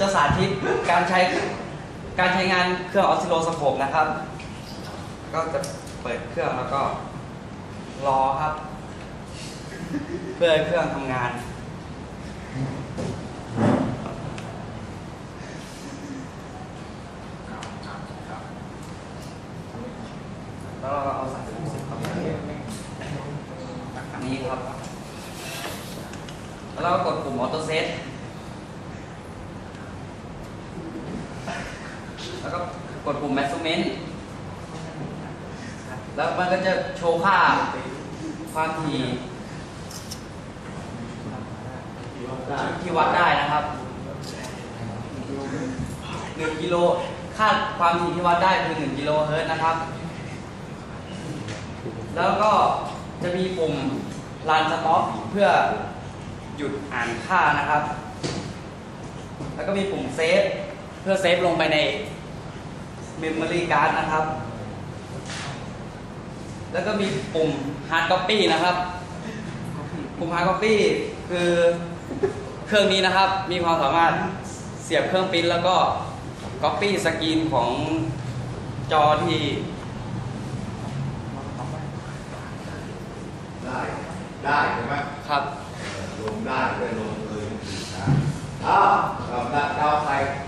จะสาธิตการใช้การใช้งานเครื่องออสซิโลสโคปนะครับ ก็จะเปิดเครื่องแล้วก็รอครับ เพื่อให้เครื่องทำงาน แล้วเราก็เอาสายสิบเข้าไปนี่ครับ แล้วเรากดปุ่มออโต้เซต แล้วก็กดปุ่ม measurement แล้วมันก็จะโชว์ค่าความถี่ที่วัดได้นะครับ1กิโลค่าความถี่ที่วัดได้คือ1กิโลเฮิร์ตนะครับ แล้วก็จะมีปุ่ม run stop เพื่อหยุดอ่านค่านะครับ แล้วก็มีปุ่มเซฟ เพื่อเซฟลงไปใน memory card นะครับ แล้วก็มีปุ่ม hard copy นะครับ ปุ่ม hard copy คือเครื่องนี้นะครับ มีความสามารถเสียบเครื่องปริ้นแล้วก็ copy สกรีนของจอที่ได้ได้ใช่ไหมครับ ลงได้เลยลงเลยนะอ้าวเราดาวใครไปจะเอาใครไปจะเอา